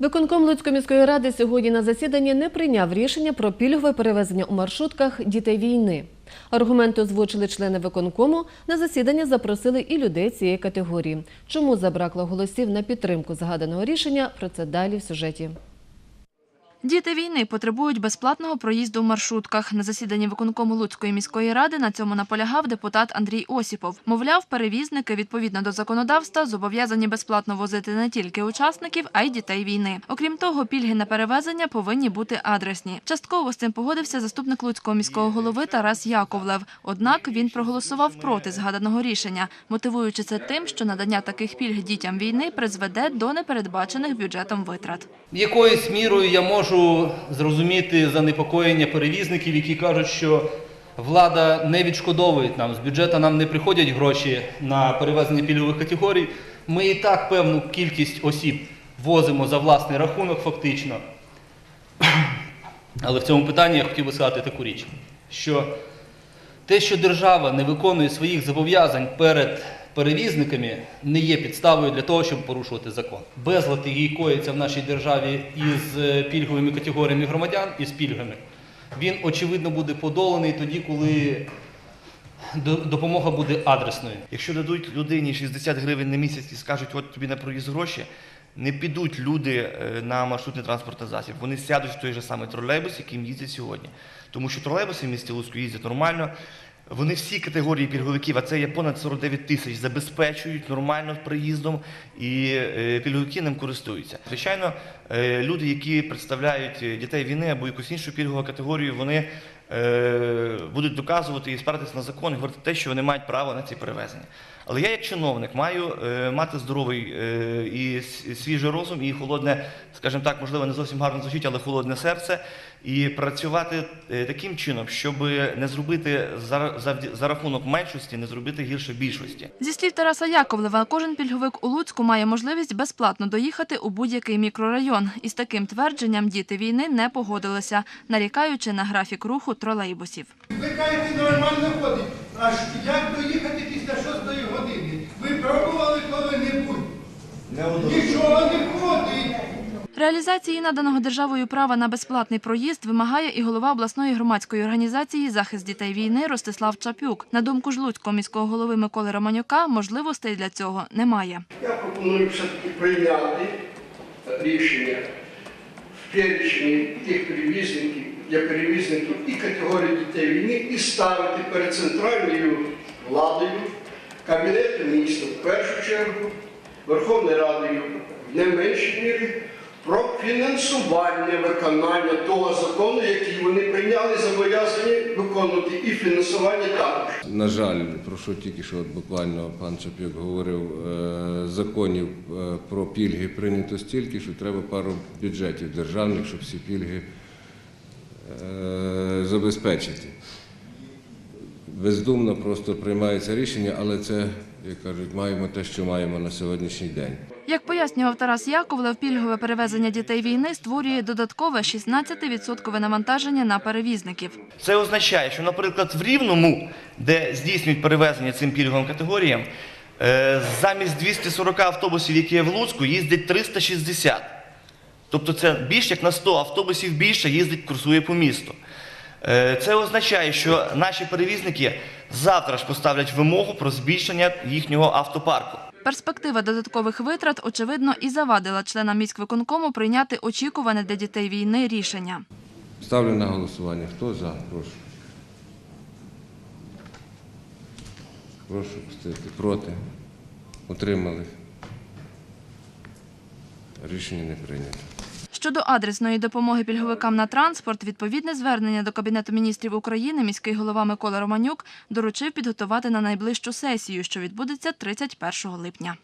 Виконком Луцької міської ради сьогодні на засіданні не прийняв рішення про пільгове перевезення у маршрутках дітей війни. Аргументи озвучили члени виконкому. На засідання запросили і людей цієї категорії. Чому забракло голосів на підтримку згаданого рішення? Про це далі в сюжеті. Діти війни потребують безплатного проїзду в маршрутках. На засіданні виконкому Луцької міської ради на цьому наполягав депутат Андрій Осіпов. Мовляв, перевізники відповідно до законодавства зобов'язані безплатно возити не тільки учасників, а й дітей війни. Окрім того, пільги на перевезення повинні бути адресні. Частково з цим погодився заступник Луцького міського голови Тарас Яковлев. Однак він проголосував проти згаданого рішення, мотивуючи це тим, що надання таких пільг дітям війни призведе до непередбачених бюджетом витрат. Якоюсь мірою я можу зрозуміти занепокоєння перевізників, які кажуть, що влада не відшкодовує нам, з бюджету нам не приходять гроші на перевезення пільгових категорій. Ми і так певну кількість осіб возимо за власний рахунок фактично. Але в цьому питанні я хотів би сказати таку річ, що те, що держава не виконує своїх зобов'язань перед перевізниками, не є підставою для того, щоб порушувати закон. Безлад, який коїться в нашій державі із е, пільговими категоріями громадян і з пільгами, він очевидно буде подоланий тоді, коли допомога буде адресною. Якщо дадуть людині 60 гривень на місяць і скажуть, от тобі на проїзд гроші, не підуть люди е, на маршрутний транспортний засіб. Вони сядуть в той же самий тролейбус, яким їздять сьогодні. Тому що тролейбуси в місті Луцьку їздять нормально. Вони всі категорії пільговиків, а це є понад 49 тисяч, забезпечують нормально приїздом і е, пільговики ним користуються. Звичайно, люди, які представляють е, дітей війни або якусь іншу пільгову категорію, вони е, будуть доказувати і спиратися на закон і говорити те, що вони мають право на ці перевезення. Але я, як чиновник, маю е, мати здоровий е, і свіжий розум, і холодне, скажімо так, можливо, не зовсім гарно звучить, але холодне серце, і працювати е, таким чином, щоб не зробити за, завді- за рахунок меншості, не зробити гірше більшості. Зі слів Тараса Яковлева, кожен пільговик у Луцьку має можливість безплатно доїхати у будь-який мікрорайон. Із таким твердженням діти війни не погодилися, нарікаючи на графік руху тролейбусів. Ви кажете, нормально ходить. Аж як доїхати після шостої години? Ви пробували коли-небудь? Нічого не ходить. Реалізації наданого державою права на безплатний проїзд вимагає і голова обласної громадської організації «Захист дітей війни» Ростислав Чапюк. На думку ж Луцького міського голови Миколи Романюка, можливостей для цього немає. Я пропоную все-таки прийняти рішення в перечні тих перевізників для перевізників і категорії дітей війни і ставити перед центральною владою, Кабінетом міністрів в першу чергу, Верховною Радою в не меншій мірі про фінансування виконання того закону, який вони прийняли, зобов'язані виконувати, і фінансування також. На жаль, про що тільки що от буквально пан Чапюк говорив, е, законів е, про пільги прийнято стільки, що треба пару бюджетів державних, щоб всі пільги е, забезпечити. Бездумно просто приймається рішення, але це, як кажуть, маємо те, що маємо на сьогоднішній день. Як пояснював Тарас Яковлев, пільгове перевезення дітей війни створює додаткове 16% навантаження на перевізників. Це означає, що, наприклад, в Рівному, де здійснюють перевезення цим пільговим категоріям, е, замість 240 автобусів, які є в Луцьку, їздить 360. Тобто це більш як на 100 автобусів більше їздить, курсує по місту. Е, Це означає, що наші перевізники завтра ж поставлять вимогу про збільшення їхнього автопарку. Перспектива додаткових витрат, очевидно, і завадила членам міськвиконкому прийняти очікуване для дітей війни рішення. Ставлю на голосування. Хто за? Прошу. Прошу пустити. Проти. Утримались. Рішення не прийнято. Щодо адресної допомоги пільговикам на транспорт, відповідне звернення до Кабінету міністрів України міський голова Микола Романюк доручив підготувати на найближчу сесію, що відбудеться 31 липня.